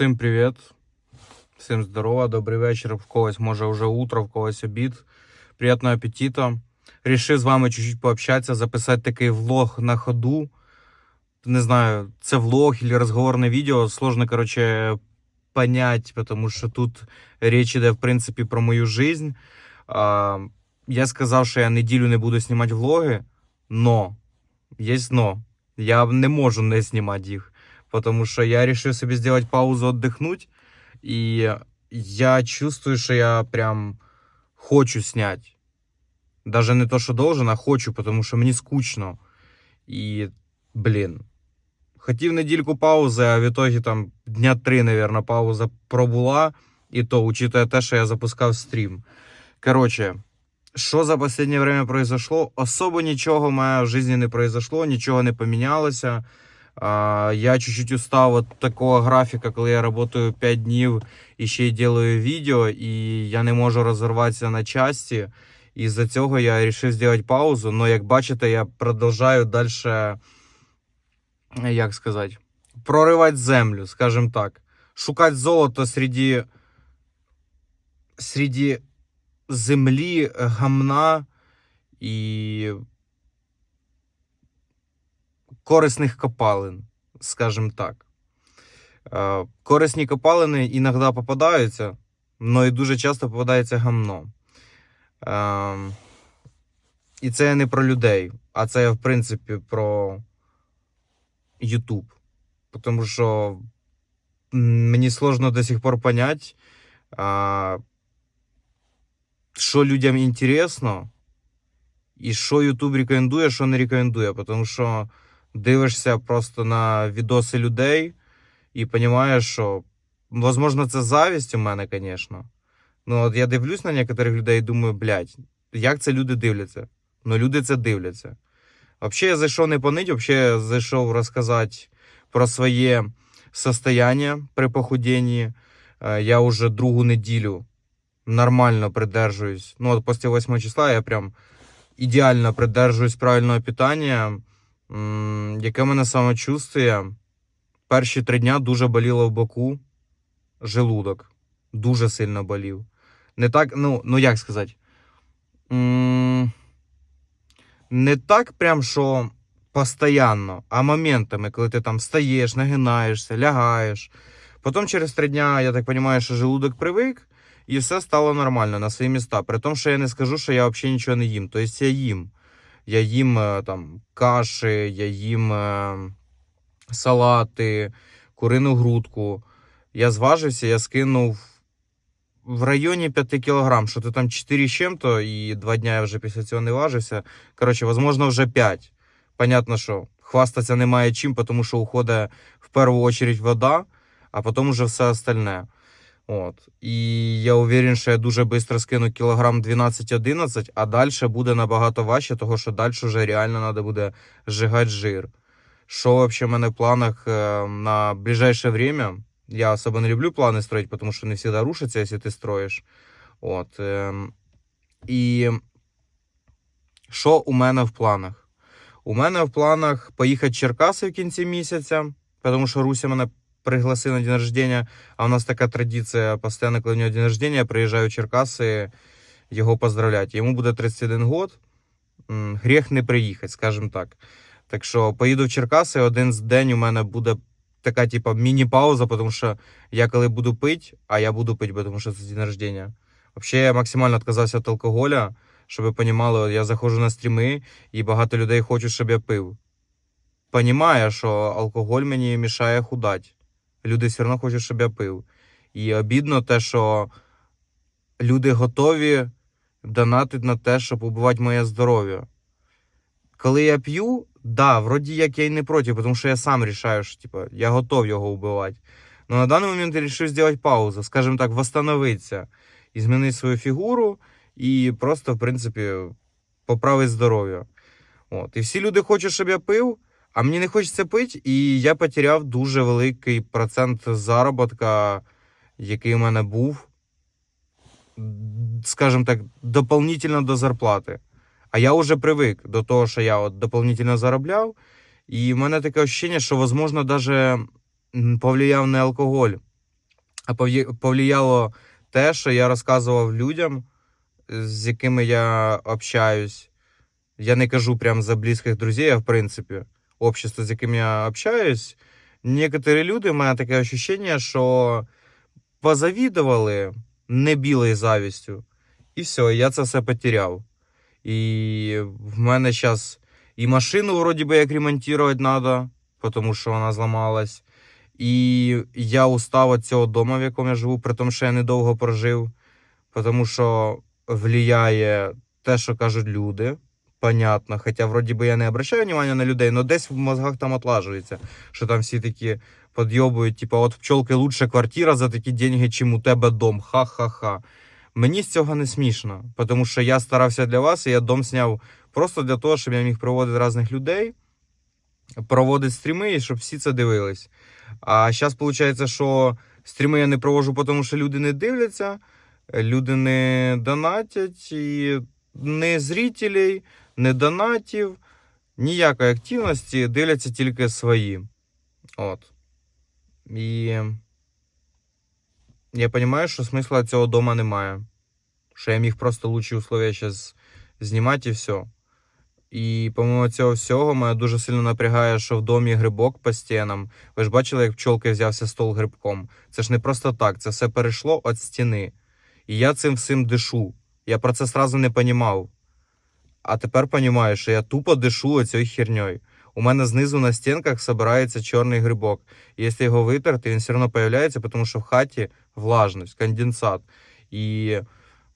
Всім привіт. Всім здорово, добрий вечір. В когось може вже утро, в когось обід. Приятного апетита. Рішив з вами чуть-чуть пообщатися, записати такий влог на ходу. Не знаю, це влог или розговорне відео. Сложно, короче, понять, потому що тут річ іде, в принципі, про мою жизнь. Я сказав, що я неділю не буду знімати влоги, но, є но. Я не можу не знімати їх. Потому что я решил себе сделать паузу, отдохнуть. И я чувствую, что я прям хочу снять. Даже не то, что должен, а хочу, потому что мені скучно. І, блін. Хотів недільку паузи, а в итоге там дня три, наверное, пауза пробула. І то, учитывая те, що я запускав стрім. Короче, що за последнее время произошло? Особо нічого в в житті не произошло, нічого не помінялося. Я чуть-чуть устав от такого графіка, коли я працюю 5 днів і ще й делаю відео, і я не можу розірватися на часті. І з-за цього я вирішив зробити паузу. Але як бачите, я продовжую далі, як сказати, проривати землю, скажімо так. Шукати золото серед, серед землі, гамна і корисних копалин, скажімо так. Е, Корисні копалини іноді попадаються, але і дуже часто попадається гамно. Е, І це не про людей, а це, в принципі, про YouTube. Тому що мені сложно до сих пор понять, що людям інтересно, і що YouTube рекомендує, що не рекомендує. Тому що дивишся просто на відоси людей і розумієш, що, можливо, це завість у мене, звісно. Ну, от я дивлюсь на некоторих людей і думаю, блядь, як це люди дивляться? Ну, люди це дивляться. Взагалі, я зайшов не понить, взагалі зайшов розказати про своє состояние при похуденні. Е, Я вже другу неділю нормально придержуюсь. Ну, от після 8 числа я прям ідеально придержуюсь правильного питання, яке мене самочувствує. Перші три дня дуже боліло в боку желудок. Дуже сильно болів. Не так, ну, ну як сказати. Не так прям, що постоянно, а моментами, коли ти там встаєш, нагинаєшся, лягаєш. Потім через три дня, я так розумію, що желудок привик, і все стало нормально на свої міста. При тому, що я не скажу, що я взагалі нічого не їм. Тобто я їм. Я їм е, там каші, я їм е, салати, курину грудку. Я зважився, я скинув в районі 5 кілограм, що то там 4 з чим-то, і два дня я вже після цього не важився. Коротше, можливо, вже 5. Понятно, що хвастатися немає чим, тому що уходить в першу чергу вода, а потім вже все остальне. От. І я уверен, що я дуже швидко скину кілограм 12-11, а далі буде набагато важче, тому що далі вже реально треба буде зжигати жир. Що взагалі в мене в планах е, на ближайшее время? Я особо не люблю плани строить, тому що не завжди рушаться, якщо ти строїш. От. ем, І що у мене в планах? У мене в планах поїхати в Черкаси в кінці місяця, тому що Руся мене пригласив на день рождения, а у нас така традиція, постійно, коли у нього день рождения, я приїжджаю в Черкаси його поздравляти. Йому буде 31 год, м, гріх не приїхати, скажімо так. Так що поїду в Черкаси, один з день у мене буде така, типа, міні-пауза, тому що я коли буду пити, а я буду пити, тому що це день рождения. Взагалі, я максимально відказався від алкоголя, щоб ви розуміли, я заходжу на стріми, і багато людей хочуть, щоб я пив. Понімаю, що алкоголь мені мішає худати. Люди все одно хочуть, щоб я пив. І обідно те, що люди готові донатити на те, щоб убивати моє здоров'я. Коли я п'ю, да, вроді як я й не проти, тому що я сам рішаю, що типу, я готов його вбивати. Но на даний момент я вирішив зробити паузу, скажімо так, восстановитися і змінити свою фігуру, і просто, в принципі, поправити здоров'я. От. І всі люди хочуть, щоб я пив, а мені не хочеться пити, і я потеряв дуже великий процент заробітка, який у мене був, скажімо так, дополнительно до зарплати. А я вже привик до того, що я от дополнительно заробляв, і в мене таке ощущення, що, можливо, навіть повлияв не алкоголь, А повлияло те, що я розказував людям, з якими я общаюсь. Я не кажу прям за близьких друзей, а в принципі, общество, з яким я общаюсь. Некоторі люди, мене таке ощущення, що позавідували не білою завістю. І все, я це все потеряв. І в мене зараз і машину вроді би як ремонтувати треба, тому що вона зламалась. І я устав від цього дому, в якому я живу, при тому, що я недовго прожив, тому що влияє те, що кажуть люди. Понятно, хоча вроді би я не обращаю внимання на людей, але десь в мозгах там отлажується, що там всі такі підйобують, типу, от пчолки лучше квартира за такі деньги, чим у тебе дом. Ха-ха-ха. Мені з цього не смішно, тому що я старався для вас, і я дом зняв просто для того, щоб я міг проводити різних людей, проводити стріми, і щоб всі це дивились. А зараз виходить, що стріми я не проводжу, тому що люди не дивляться, люди не донатять, і не зрителей, не донатів, ніякої активності, дивляться тільки свої. От. І я розумію, що смисла цього дома немає. Що я міг просто лучші условия зараз знімати і все. І помимо цього всього, мене дуже сильно напрягає, що в домі грибок по стінам. Ви ж бачили, як пчолки взявся стол грибком. Це ж не просто так, це все перейшло від стіни. І я цим всім дишу. Я про це сразу не понімав. А тепер розумію, що я тупо дишу оцією херньою. У мене знизу на стінках збирається чорний грибок. Якщо його витерти, він все одно з'являється, тому що в хаті влажність, конденсат. І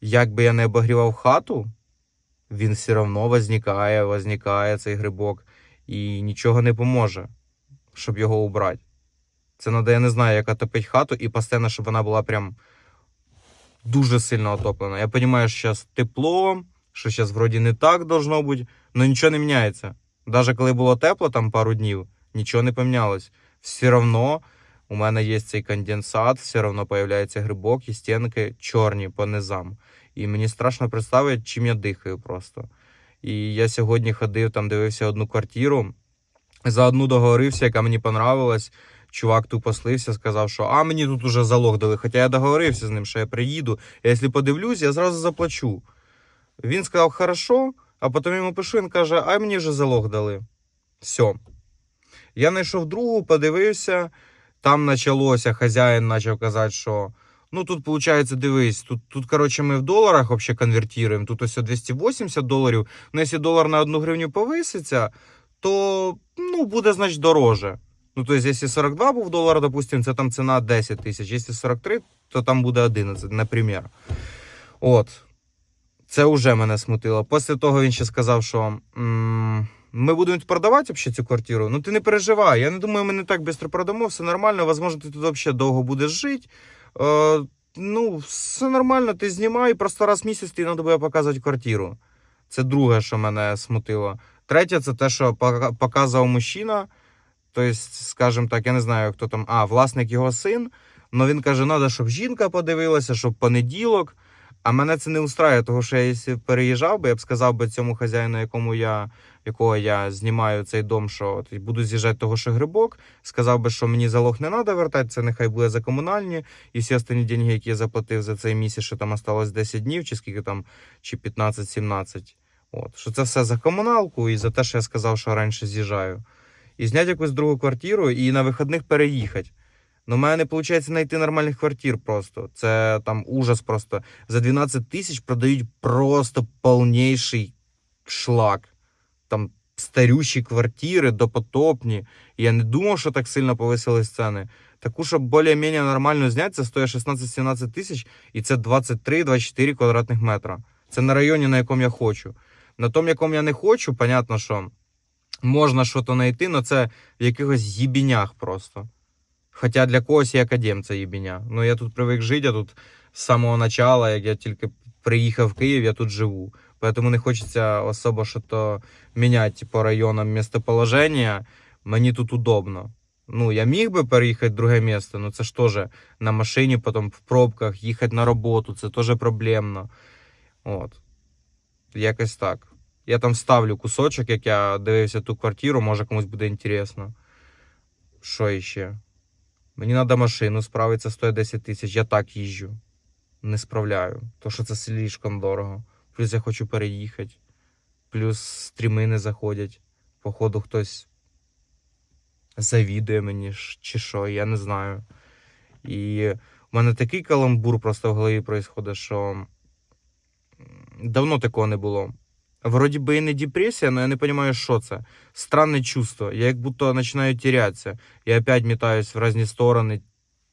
як би я не обогрівав хату, він все одно возникає, возникає цей грибок, і нічого не поможе, щоб його убрати. Це треба, я не знаю, як отопити хату, і постійно, щоб вона була прям дуже сильно отоплена. Я розумію, що зараз тепло, що зараз вроді не так должно бути, але нічого не міняється. Навіть коли було тепло там пару днів, нічого не помінялось. Все одно у мене є цей конденсат, все одно з'являється грибок і стінки чорні по низам. І мені страшно представити, чим я дихаю просто. І я сьогодні ходив, там дивився одну квартиру, за одну договорився, яка мені понравилась. Чувак тупо слився, сказав, що а мені тут уже залог дали. Хоча я договорився з ним, що я приїду. Я якщо подивлюсь, я зразу заплачу. Він сказав, хорошо, а потім йому пишу, він каже, а мені вже залог дали. Все. Я знайшов другу, подивився. Там почалося, хазяїн почав казати, що ну тут, виходить, дивись, тут, тут коротше, ми в доларах вообще конвертуємо, тут ось 280 доларів. Ну, якщо долар на одну гривню повиситься, то ну, буде, значить, дороже. Ну, тобто, якщо 42 був долар, допустим, це там ціна 10 тисяч. Якщо 43, то там буде 11, наприклад. От. Це вже мене смутило. Після того він ще сказав, що ми будемо продавати взагалі цю квартиру. Ну ти не переживай. Я не думаю, ми не так швидко продамо, все нормально. Возможно, ти тут взагалі довго будеш жити. Е, ну, все нормально, ти знімай, просто раз в місяць ти треба буде показувати квартиру. Це друге, що мене смутило. Третє, це те, що показував мужчина. Тобто, скажімо так, я не знаю, хто там, а, власник його син. але він каже, треба, щоб жінка подивилася, щоб понеділок. А мене це не устраює, тому що я якщо переїжджав би, я б сказав би цьому хазяїну, якому я, якого я знімаю цей дом, що от, буду з'їжджати того, що грибок, сказав би, що мені залог не треба вертати, це нехай буде за комунальні, і всі останні деньги, які я заплатив за цей місяць, що там осталось 10 днів, чи скільки там, чи 15-17. От, що це все за комуналку і за те, що я сказав, що раніше з'їжджаю. І зняти якусь другу квартиру і на вихідних переїхати. Ну, в мене не виходить знайти нормальних квартир просто. Це там ужас просто. За 12 тисяч продають просто повніший шлак. Там старющі квартири, допотопні. Я не думав, що так сильно повисили ціни. Таку, щоб більш-менш нормально зняти, це стоїть 16-17 тисяч, і це 23-24 квадратних метра. Це на районі, на якому я хочу. На тому, якому я не хочу, понятно, що можна щось знайти, але це в якихось їбінях просто. Хоча для когось і академ це. Ну я тут привик жити, я тут з самого початку, як я тільки приїхав в Київ, я тут живу. Поэтому не хочеться особо що-то міняти по районам місцеположення. Мені тут удобно. Ну, я міг би переїхати в друге місце, але це ж теж на машині, потім в пробках, їхати на роботу, це теж проблемно. От. Якось так. Я там ставлю кусочок, як я дивився ту квартиру, може комусь буде інтересно. Що іще? Мені треба машину справити, це стоїть 10 тисяч. Я так їжджу. Не справляю. То що це слишком дорого. Плюс я хочу переїхати. Плюс стріми не заходять. Походу, хтось завідує мені чи що, я не знаю. І в мене такий каламбур просто в голові відбувається, що давно такого не було. Вроді би і не депресія, але я не розумію, що це. Странне чувство. Я як будто починаю терятися. Я опять метаюсь в різні сторони,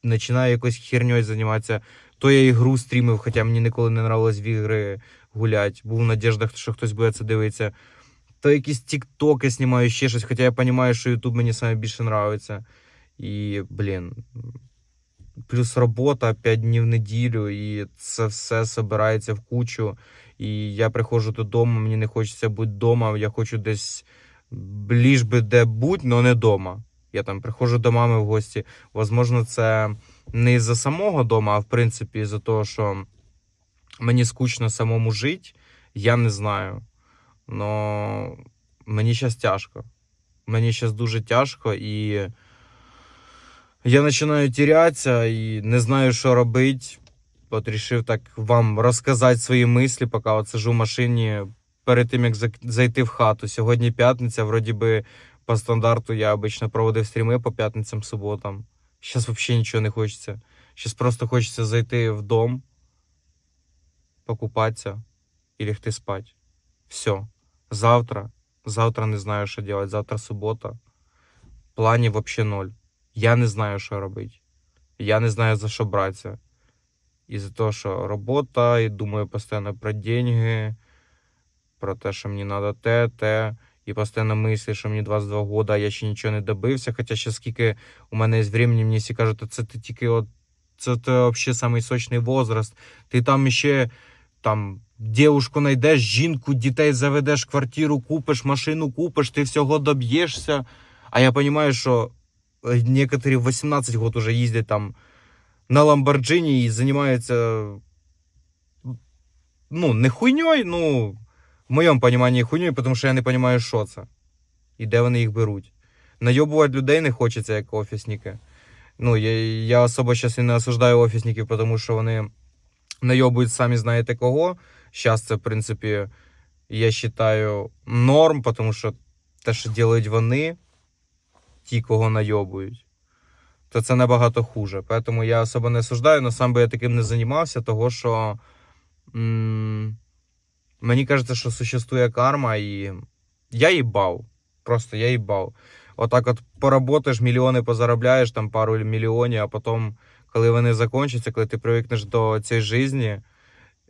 починаю якоюсь херньою займатися. То я ігру стрімив, хоча мені ніколи не нравилось в ігри гулять. Був в надіждах, що хтось буде це дивитися. То якісь тіктоки знімаю ще щось, хоча я розумію, що Ютуб мені саме більше подобається. І, блін, плюс робота 5 днів в неділю, і це все збирається в кучу. І я приходжу додому, мені не хочеться бути вдома, я хочу десь ліж би де будь, але не вдома. Я там приходжу до мами в гості. Возможно, це не із-за самого дома, а в принципі із-за того, що мені скучно самому жити, я не знаю. Но мені зараз тяжко. Мені зараз дуже тяжко і я починаю тірятися і не знаю, що робити. От рішив так вам розказати свої мислі, поки от сижу в машині перед тим, як зайти в хату. Сьогодні п'ятниця, вроді би по стандарту я обично проводив стріми по п'ятницям, суботам. Зараз взагалі нічого не хочеться. Зараз просто хочеться зайти в дом, покупатися і лягти спати. Все. Завтра. Завтра не знаю, що робити. Завтра субота. Планів взагалі ноль. Я не знаю, що робити. Я не знаю, за що братися. Із-за того, що робота, і думаю постійно про деньги, про те, що мені треба те, те. І постійно мислю, що мені 22 года, а я ще нічого не добився. Хоча ще скільки у мене є времени, мені всі кажуть, «Та це ти тільки от це взагалі самий сочний возраст. Ти там ще там дівушку знайдеш, жінку, дітей заведеш, квартиру купиш, машину купиш, ти всього доб'єшся. А я розумію, що е, некоторі в 18 год уже їздять там на Ламборджині і займаються ну, не хуйньою, ну, в моєму розумінні хуйньою, тому що я не розумію, що це. І де вони їх беруть. Найобувати людей не хочеться, як офісники. Ну, я, я особо зараз не осуждаю офісників, тому що вони найобують самі знаєте кого. Зараз це, в принципі, я вважаю норм, тому що те, що роблять вони, ті, кого найобують, то це набагато хуже. Тому я особо не осуждаю, але сам би я таким не займався, того що м- мені кажеться, що существує карма, і я їбав. Просто я їбав. Отак от поработаєш, мільйони позаробляєш, там пару мільйонів, а потім, коли вони закінчаться, коли ти привикнеш до цієї житті,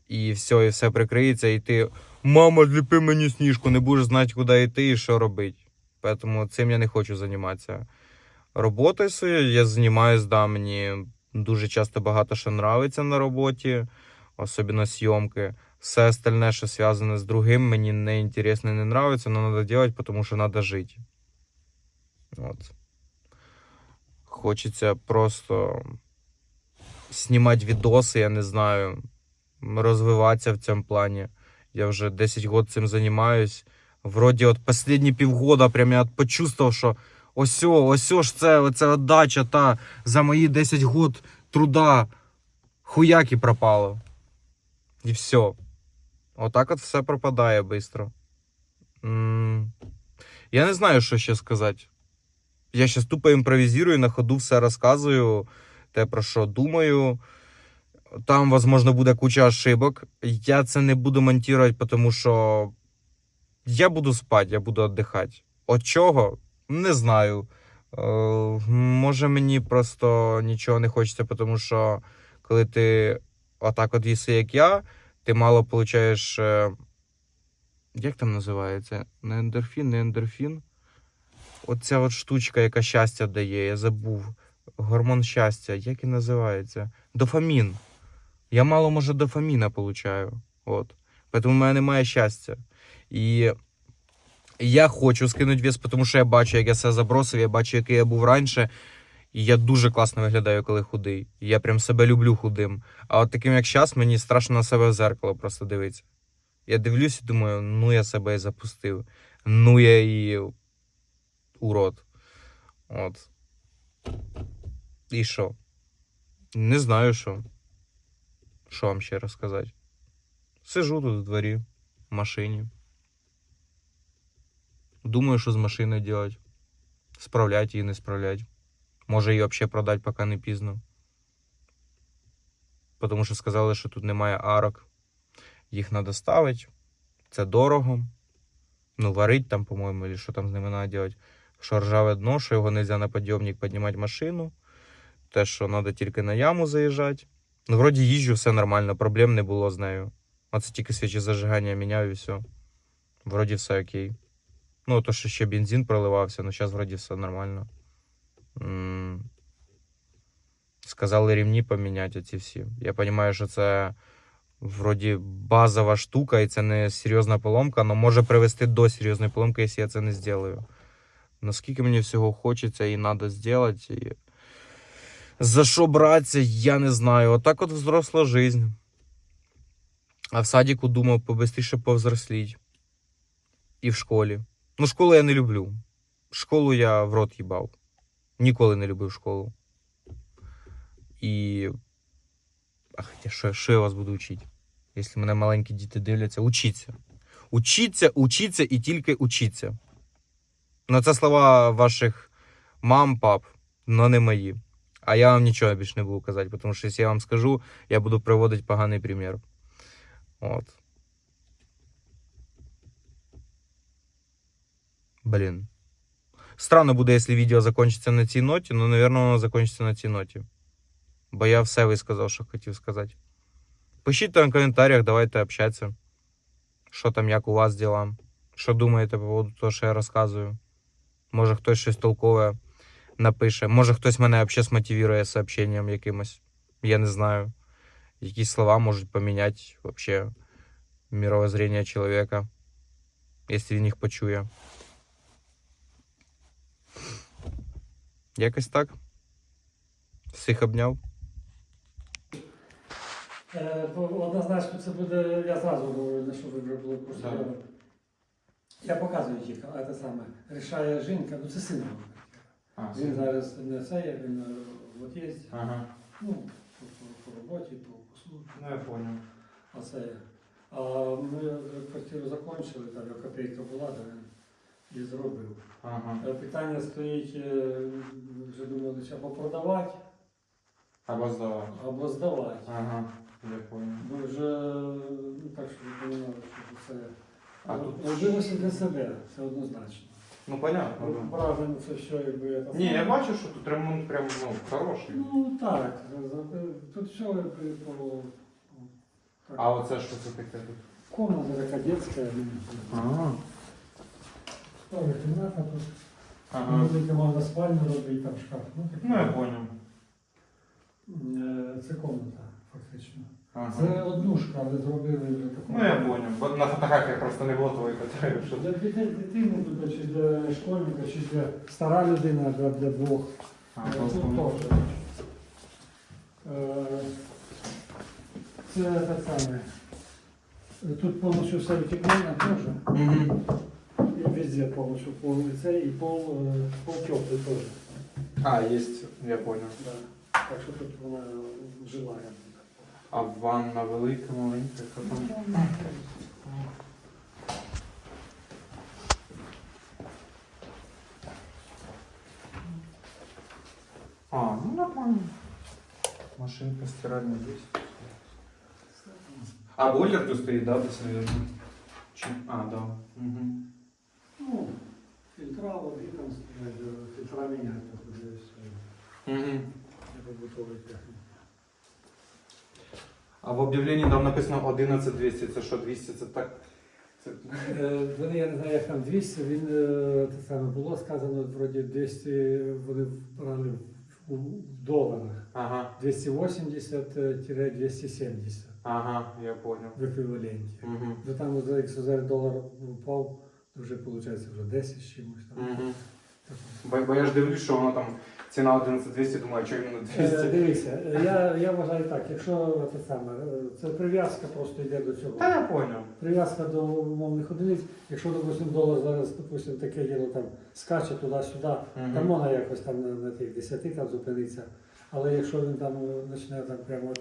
і все, і все прикриється, і ти, мама, ліпи мені сніжку, не будеш знати, куди йти і що робити. Тому цим я не хочу займатися. Своєю я займаюся, да, мені дуже часто багато що нравиться на роботі, особливо зйомки. Все остальне, що зв'язане з другим, мені не інтересно, і не нравится, но надо делать, тому що надо жити. От. Хочеться просто знімати відоси, я не знаю, розвиватися в цьому плані. Я вже 10 років цим займаюсь. Вроді, от останні півгода прям я почувствував, що ось, ось ж це, оця отдача та за мої 10 років труда хуяки пропало. І все. Отак от все пропадає швидко. Я не знаю, що ще сказати. Я зараз тупо імпровізую, на ходу все розказую, те, про що думаю. Там, можливо, буде куча ошибок. Я це не буду монтувати, тому що я буду спати, я буду віддихати. От чого? Не знаю. Е, може, мені просто нічого не хочеться, тому що коли ти отак от їси, як я, ти мало получаєш. е, Як там називається? Не ендорфін, не ендорфін. Оця от штучка, яка щастя дає, я забув. Гормон щастя, як він називається? Дофамін. Я мало, може, дофаміна получаю. От. Тому в мене немає щастя. І я хочу скинути вес, тому що я бачу, як я себе забросив, я бачу, який я був раніше. І я дуже класно виглядаю, коли худий. Я прям себе люблю худим. А от таким, як зараз, мені страшно на себе в зеркало просто дивитися. Я дивлюсь і думаю, ну я себе і запустив. Ну я і урод. От. І що? Не знаю що. Що вам ще розказати? Сижу тут в дворі, в машині. Думаю, що з машиною делать. Справлять її, не справлять. Може її взагалі продати, поки не пізно. Тому що сказали, що тут немає арок. Їх треба ставити. Це дорого. Ну, варить там, по-моєму, чи що там з ними треба робити. Що ржаве дно, що його не можна на підйомник піднімати машину. Те, що треба тільки на яму заїжджати. Ну, вроді їжджу, все нормально, проблем не було з нею. Оце тільки свічі зажигання міняю і все. Вроді все окей. Ну, то, що ще бензин проливався, ну зараз вроді все нормально. М, Сказали рівні поміняти оці всі. Я розумію, що це вроді базова штука, і це не серйозна поломка, але може привести до серйозної поломки, якщо я це не зроблю. Наскільки мені всього хочеться і треба зробити. І... За що братися, я не знаю. Отак от взросла жизнь. А в садіку думав побистріше повзросліть. І в школі. Ну, школу я не люблю. Школу я в рот їбав. Ніколи не любив школу. І. А хоча що, що я вас буду вчити? Якщо мене маленькі діти дивляться, учіться. Учіться, учіться і тільки учіться. Ну, це слова ваших мам, пап, але не мої. А я вам нічого більше не буду казати, тому що якщо я вам скажу, я буду приводити поганий примір. От. Блін. Странно буде, якщо відео закінчиться на цій ноті, але, мабуть, воно закінчиться на цій ноті. Бо я все висказав, що хотів сказати. Пишіть там в коментарях, давайте общатися. Що там, як у вас діла? Що думаєте по поводу того, що я розказую? Може хтось щось толкове напише. Може хтось мене взагалі смотивує сообщенням якимось. Я не знаю. Якісь слова можуть поміняти вообще мировоззрение чоловіка, якщо він їх почує. Якось так. Всіх обняв. Е, Однозначно це буде, я зразу говорю, на що ви вже були просто. Так. Я показую тільки, а це саме. Рішає жінка, ну це син. А, Він зараз не це, він е, от є, Ага. ну, по, по, по роботі, по послугу. Ну я понял. А це. А ми квартиру закінчили, там копійка була, то він і зробив. Ага. Е, Питання стоїть, е, вже думали, або продавати, Або здавати. або здавати. Ага. Я понял. Ми вже ну, так, що ви розуміли, що це робилося для себе, це однозначно. Ну понятно. да. Правильно, це що якби я там. Ні, я бачу, що тут ремонт прям ну, хороший. Ну так, тут все якби по. А оце що це таке тут? Комната така детська. Ага. Тоже кімната тут. Ага. Велика можна спальню робити, там шкаф. Ну, таке. Ну я понял. Е, Це комната, фактично. Ага. Це однушка, але зробили вже таку. Ну я понял. Бо на фотографії просто не було твоєї потреби. Що... Для дітей, дитини, тут, чи для школьника, чи для стара людина, для, для двох. А, Е, просто... Тут теж. Е, Це так саме. Тут повністю все утеплення теж. Угу. І везде повністю пол цей, і пол, е, пол теплий теж. А, есть, я понял. Да. Так що тут вона жила. я б так А ванна велика, маленька, яка там? А, ну нормально. Машинка стиральная здесь. А бойлер тут стоит, да, здесь, наверное? Чи- А, да. Угу. Ну, фільтра, води там стоять, е, фільтра міняти, туди все. Побутовий техніки. А в об'явленні там написано 11200, це що, 200, це так? Це... Е, Вони, я не знаю, як там 200, він е, те саме було сказано, вроді 200 вони брали в, доларах. Ага, 280-270 ага, я понял. в еквіваленті. Угу. Вже там, якщо зараз долар впав, то вже виходить вже 10 з чимось там. Так. Бо, бо я ж дивлюсь, що воно там ціна 11200, думаю, що іменно Е, 200? Дивіться, е, я, я вважаю так, якщо те саме, е, це прив'язка просто йде до цього. Та я понял. Прив'язка до умовних одиниць. Якщо, допустимо, долар зараз, допустимо, таке діло там скаче туди-сюди, Мгм. там можна якось там на, на тих 10 там зупинитися. Але якщо він там е, почне так прямо